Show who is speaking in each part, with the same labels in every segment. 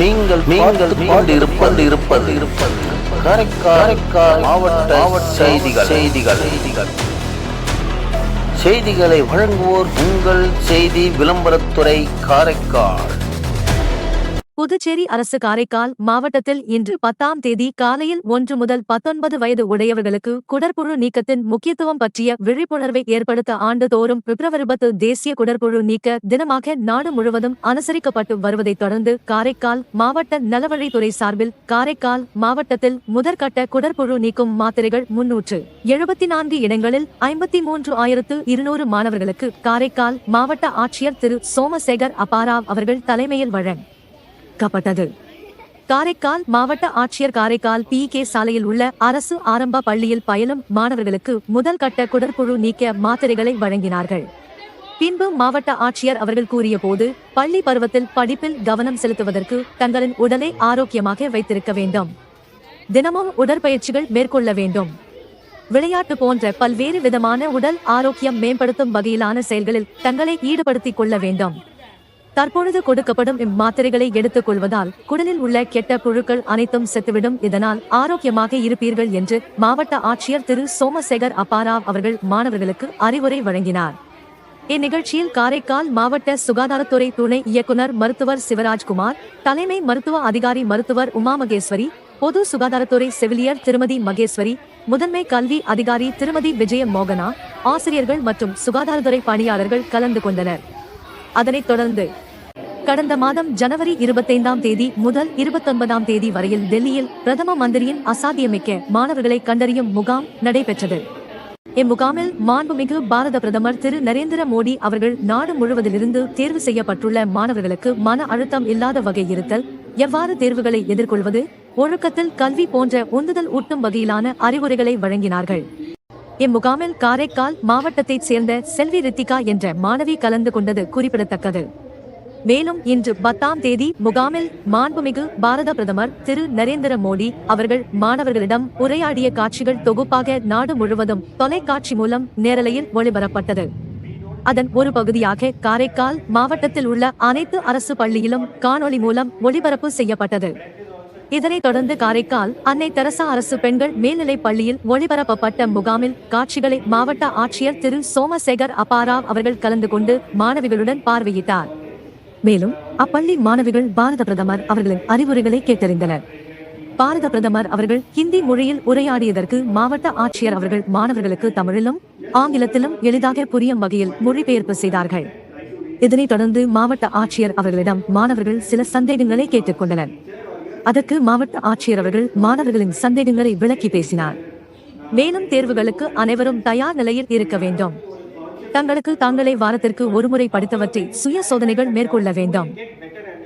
Speaker 1: நீங்கள் நீங்கள் கொண்டு இருப்பது இருப்பது இருப்பது காரைக்கால் மாவட்ட மாவட்ட செய்திகள் செய்திகள். செய்திகள். செய்திகளை வழங்குவோர் உங்கள் செய்தி விளம்பரத்துறை காரைக்கால்.
Speaker 2: புதுச்சேரி அரசு காரைக்கால் மாவட்டத்தில் இன்று பத்தாம் தேதி காலையில் ஒன்று முதல் பத்தொன்பது வயது உடையவர்களுக்கு குடற்புழு நீக்கத்தின் முக்கியத்துவம் பற்றிய விழிப்புணர்வை ஏற்படுத்த ஆண்டுதோறும் பிப்ரவரி பத்து தேசிய குடற்புழு நீக்க தினமாக நாடு முழுவதும் அனுசரிக்கப்பட்டு வருவதைத் தொடர்ந்து காரைக்கால் மாவட்ட நலவழித்துறை சார்பில் காரைக்கால் மாவட்டத்தில் முதற்கட்ட குடற்புழு நீக்கும் மாத்திரைகள் முன்னூற்று எழுபத்தி நான்கு இடங்களில் ஐம்பத்தி மூன்று ஆயிரத்து இருநூறு மாணவர்களுக்கு காரைக்கால் மாவட்ட ஆட்சியர் திரு சோமசேகர் அபாராவ் அவர்கள் தலைமையில் வழங்க க்கப்பட்டது காரைக்கால் மாவட்ட ஆட்சியர் காரைக்கால் பி கே சாலையில் உள்ள அரசு ஆரம்ப பள்ளியில் பயிலும் மாணவர்களுக்கு முதல் கட்ட குடற்புழு நீக்க மாத்திரைகளை வழங்கினார்கள். பின்பு மாவட்ட ஆட்சியர் அவர்கள் கூறிய போது பள்ளி பருவத்தில் படிப்பில் கவனம் செலுத்துவதற்கு தங்களின் உடலை ஆரோக்கியமாக வைத்திருக்க வேண்டும். தினமும் உடற்பயிற்சிகள் மேற்கொள்ள வேண்டும். விளையாட்டு போன்ற பல்வேறு விதமான உடல் ஆரோக்கியம் மேம்படுத்தும் வகையிலான செயல்களில் தங்களை ஈடுபடுத்திக் கொள்ள வேண்டும். தற்பொழுது கொடுக்கப்படும் இம்மாத்திரைகளை எடுத்துக் கொள்வதால் குடலில் உள்ள கெட்ட புழுக்கள் அனைத்தும் செத்துவிடும். இதனால் ஆரோக்கியமாக இருப்பீர்கள் என்று மாவட்ட ஆட்சியர் திரு. சோமசேகர் அப்பாராவ் அவர்கள் மாணவர்களுக்கு அறிவுரை வழங்கினார். இந்நிகழ்ச்சியில் காரைக்கால் மாவட்ட சுகாதாரத்துறை துணை இயக்குனர் மருத்துவர் சிவராஜ்குமார் தலைமை மருத்துவ அதிகாரி மருத்துவர் உமாமகேஸ்வரி பொது சுகாதாரத்துறை செவிலியர் திருமதி மகேஸ்வரி முதன்மை கல்வி அதிகாரி திருமதி விஜய மோகனா ஆசிரியர்கள் மற்றும் சுகாதாரத்துறை பணியாளர்கள் கலந்து கொண்டனர். அதனைத் தொடர்ந்து கடந்த மாதம் ஜனவரி இருபத்தைந்தாம் தேதி முதல் இருபத்தொன்பதாம் தேதி வரையில் டெல்லியில் பிரதம மந்திரியின் அசாத்தியமிக்க மாணவர்களை கண்டறியும் முகாம் நடைபெற்றது. இம்முகாமில் மாண்புமிகு பாரத பிரதமர் திரு நரேந்திர மோடி அவர்கள் நாடு முழுவதிலிருந்து தேர்வு செய்யப்பட்டுள்ள மாணவர்களுக்கு மன அழுத்தம் இல்லாத வகை இருத்தல் எவ்வாறு தேர்வுகளை எதிர்கொள்வது ஒழுக்கத்தில் கல்வி போன்ற உந்துதல் ஊட்டும் வகையிலான அறிவுரைகளை வழங்கினார்கள். இம்முகாமில் காரைக்கால் மாவட்டத்தைச் சேர்ந்த செல்வி ரித்திகா என்ற மாணவி கலந்து கொண்டது குறிப்பிடத்தக்கது. மேலும் இன்று பத்தாம் தேதி முகாமில் மாண்புமிகு பாரத பிரதமர் திரு நரேந்திர மோடி அவர்கள் மாணவர்களிடம் உரையாடிய காட்சிகள் தொகுப்பாக நாடு முழுவதும் தொலைக்காட்சி மூலம் நேரலையில் ஒளிபரப்பட்டது அதன் ஒரு பகுதியாக காரைக்கால் மாவட்டத்தில் உள்ள அனைத்து அரசு பள்ளியிலும் காணொளி மூலம் ஒளிபரப்பு செய்யப்பட்டது. இதனைத் தொடர்ந்து காரைக்கால் அன்னை தெரசா அரசு பெண்கள் மேல்நிலைப் பள்ளியில் ஒளிபரப்பப்பட்ட முகாமில் காட்சிகளை மாவட்ட ஆட்சியர் திரு சோமசேகர் அபாராவ் அவர்கள் கலந்து கொண்டு மாணவிகளுடன் பார்வையிட்டார். மேலும் அப்பள்ளி மாணவிகள் பாரத பிரதமர் அவர்களின் அறிவுரைகளை கேட்டறிந்தனர். பாரத பிரதமர் அவர்கள் ஹிந்தி மொழியில் உரையாடியதற்கு மாவட்ட ஆட்சியர் அவர்கள் மாணவர்களுக்கு தமிழிலும் ஆங்கிலத்திலும் எளிதாக புரியும் வகையில் மொழிபெயர்ப்பு செய்தார்கள். இதனைத் தொடர்ந்து மாவட்ட ஆட்சியர் அவர்களிடம் மாணவர்கள் சில சந்தேகங்களை கேட்டுக்கொண்டனர். அதற்கு மாவட்ட ஆட்சியர் அவர்கள் மாணவர்களின் சந்தேகங்களை விளக்கி பேசினார். மேலும் தேர்வுகளுக்கு அனைவரும் தயார் நிலையில் இருக்க வேண்டும். தங்களுக்கு தாங்களே வாரத்திற்கு ஒருமுறை படித்தவற்றை சுய சோதனைகள் மேற்கொள்ள வேண்டும்.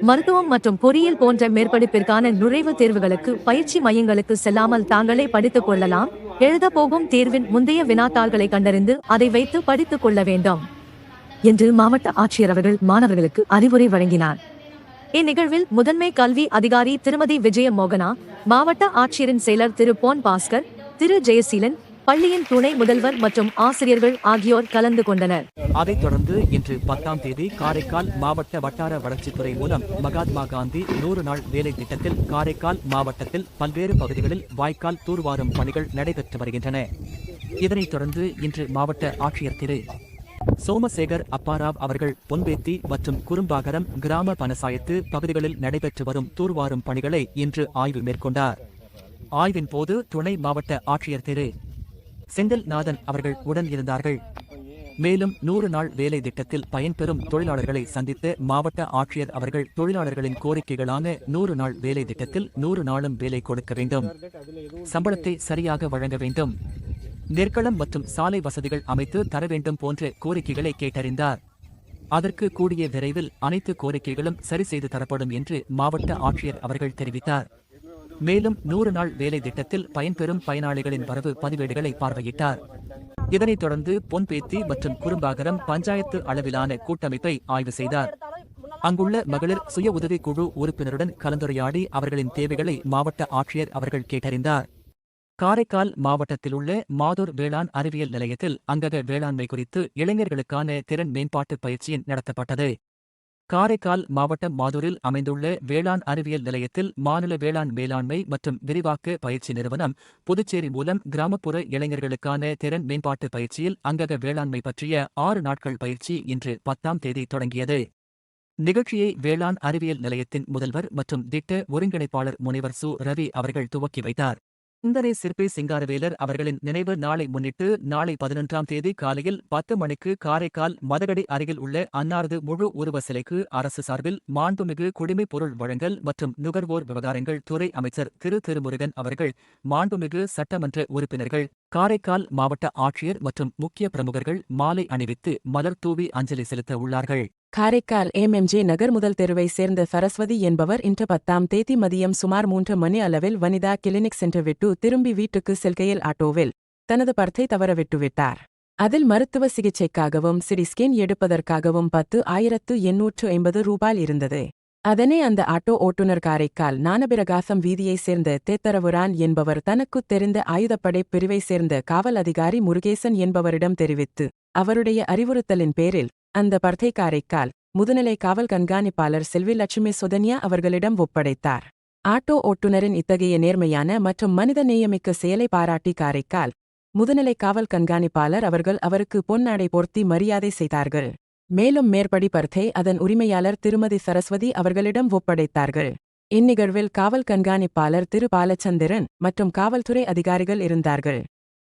Speaker 2: மருத்துவம் மற்றும் பொறியியல் போன்ற மேற்படிப்பிற்கான நுழைவுத் தேர்வுகளுக்கு பயிற்சி மையங்களுக்கு செல்லாமல் தாங்களே படித்துக் கொள்ளலாம். எழுதப் போகும் தேர்வின் முந்தைய வினாத்தாள்களை கண்டறிந்து அதை வைத்து படித்துக் கொள்ள வேண்டும் என்று மாவட்ட ஆட்சியர் அவர்கள் மாணவர்களுக்கு அறிவுரை வழங்கினார். இந்நிகழ்வில் முதன்மை கல்வி அதிகாரி திருமதி விஜய மோகனா மாவட்ட ஆட்சியரின் செயலர் திரு போன் பாஸ்கர் திரு ஜெயசீலன் பள்ளியின் துணை முதல்வர் மற்றும் ஆசிரியர்கள் ஆகியோர் கலந்து கொண்டனர்.
Speaker 3: அதைத் தொடர்ந்து இன்று பத்தாம் தேதி காரைக்கால் மாவட்ட வட்டார வளர்ச்சித்துறை மூலம் மகாத்மா காந்தி நூறு நாள் வேலை திட்டத்தில் காரைக்கால் மாவட்டத்தில் பல்வேறு பகுதிகளில் வாய்க்கால் தூர்வாரும் பணிகள் நடைபெற்று வருகின்றன. இதனைத் தொடர்ந்து இன்று மாவட்ட ஆட்சியர் திரு. சோமசேகர் அப்பாராவ் அவர்கள் பொன்பேத்தி மற்றும் குறும்பாகரம் கிராம பனசாயத்து பகுதிகளில் நடைபெற்று வரும் தூர்வாரும் பணிகளை இன்று ஆய்வு மேற்கொண்டார். ஆய்வின் போது துணை மாவட்ட ஆட்சியர் திரு. செந்தில்நாதன் அவர்கள் உடன் இருந்தார்கள். மேலும் நூறு நாள் வேலை திட்டத்தில் பயன்பெறும் தொழிலாளர்களை சந்தித்த மாவட்ட ஆட்சியர் அவர்கள் தொழிலாளர்களின் கோரிக்கைகளான நூறு நாள் வேலை திட்டத்தில் நூறு நாளும் வேலை கொடுக்க வேண்டும். சம்பளத்தை சரியாக வழங்க வேண்டும். நெற்களம் மற்றும் சாலை வசதிகள் அமைத்து தர வேண்டும் போன்ற கோரிக்கைகளை கேட்டறிந்தார். அதற்கு கூடிய விரைவில் அனைத்து கோரிக்கைகளும் சரி செய்து தரப்படும் என்று மாவட்ட ஆட்சியர் அவர்கள் தெரிவித்தார். மேலும் நூறு நாள் வேலை திட்டத்தில் பயன்பெறும் பயனாளிகளின் வரவு பதிவேடுகளை பார்வையிட்டார். இதனைத் தொடர்ந்து பொன்பேத்தி மற்றும் குறும்பாகரம் பஞ்சாயத்து அளவிலான கூட்டமைப்பை ஆய்வு செய்தார். அங்குள்ள மகளிர் சுய உதவிக்குழு உறுப்பினருடன் கலந்துரையாடி அவர்களின் தேவைகளை மாவட்ட ஆட்சியர் அவர்கள் கேட்டறிந்தார். காரைக்கால் மாவட்டத்தில் உள்ள மாதூர் வேளாண் அறிவியல் நிலையத்தில் அங்கக வேளாண்மை குறித்து இளைஞர்களுக்கான திறன் மேம்பாட்டு பயிற்சியின் நடத்தப்பட்டது. காரைக்கால் மாவட்டம் மாதூரில் அமைந்துள்ள வேளாண் அறிவியல் நிலையத்தில் மாநில வேளாண் மேலாண்மை மற்றும் விரிவாக்க பயிற்சி நிறுவனம் புதுச்சேரி மூலம் கிராமப்புற இளைஞர்களுக்கான திறன் மேம்பாட்டு பயிற்சியில் அங்கக வேளாண்மை பற்றிய ஆறு நாட்கள் பயிற்சி இன்று பத்தாம் தேதி தொடங்கியது. நிகழ்ச்சியை வேளாண் அறிவியல் நிலையத்தின் முதல்வர் மற்றும் திட்ட ஒருங்கிணைப்பாளர் முனைவர் சு. ரவி அவர்கள் துவக்கி வைத்தார். சுந்தரே சிற்பி சிங்காரவேலர் அவர்களின் நினைவு நாளை முன்னிட்டு நாளை பதினொன்றாம் தேதி காலையில் பத்து மணிக்கு காரைக்கால் மதகடி அருகில் உள்ள அன்னாரது முழு உருவ சிலைக்கு அரசு சார்பில் மாண்புமிகு குடிமைப் பொருள் வழங்கல் மற்றும் நுகர்வோர் விவகாரங்கள் துறை அமைச்சர் திரு திருமுருகன் அவர்கள் மாண்புமிகு சட்டமன்ற உறுப்பினர்கள் காரைக்கால் மாவட்ட ஆட்சியர் மற்றும் முக்கிய பிரமுகர்கள் மாலை அணிவித்து மலர் தூவி அஞ்சலி செலுத்த உள்ளார்கள்.
Speaker 4: காரைக்கால் எம்எம்ஜே நகர் முதல் தெருவை சேர்ந்த சரஸ்வதி என்பவர் இன்று பத்தாம் தேதி மதியம் சுமார் மூன்று மணி அளவில் வனிதா கிளினிக் சென்று விட்டு திரும்பி வீட்டுக்கு செல்கையில் ஆட்டோவில் தனது பர்த்தை தவற விட்டுவிட்டார். அதில் மருத்துவ சிகிச்சைக்காகவும் சிடி ஸ்கேன் எடுப்பதற்காகவும் பத்து ஆயிரத்து எண்ணூற்று ஐம்பது ரூபாய் இருந்தது. அதனை அந்த ஆட்டோ ஓட்டுநர் காரைக்கால் ஞானபிரகாசம் வீதியைச் சேர்ந்த தேத்தரவுரான் என்பவர் தனக்குத் தெரிந்த ஆயுதப்படை பிரிவைச் சேர்ந்த காவல் அதிகாரி முருகேசன் என்பவரிடம் தெரிவித்து அவருடைய அறிவுறுத்தலின் பேரில் அந்த பர்த்தை காரைக்கால் முதுநிலை காவல் கண்காணிப்பாளர் செல்வி லட்சுமி சுதன்யா அவர்களிடம் ஒப்படைத்தார். ஆட்டோ ஓட்டுநரின் இத்தகைய நேர்மையான மற்றும் மனித நேயமிக்க செயலை பாராட்டி காரைக்கால் முதுநிலை காவல் கண்காணிப்பாளர் அவர்கள் அவருக்கு பொன்னாடை போர்த்தி மரியாதை செய்தார்கள். மேலும் மேற்படி பர்த்தை அதன் உரிமையாளர் திருமதி சரஸ்வதி அவர்களிடம் ஒப்படைத்தார்கள். இந்நிகழ்வில் காவல் கண்காணிப்பாளர் திரு பாலச்சந்திரன் மற்றும் காவல்துறை அதிகாரிகள் இருந்தார்கள்.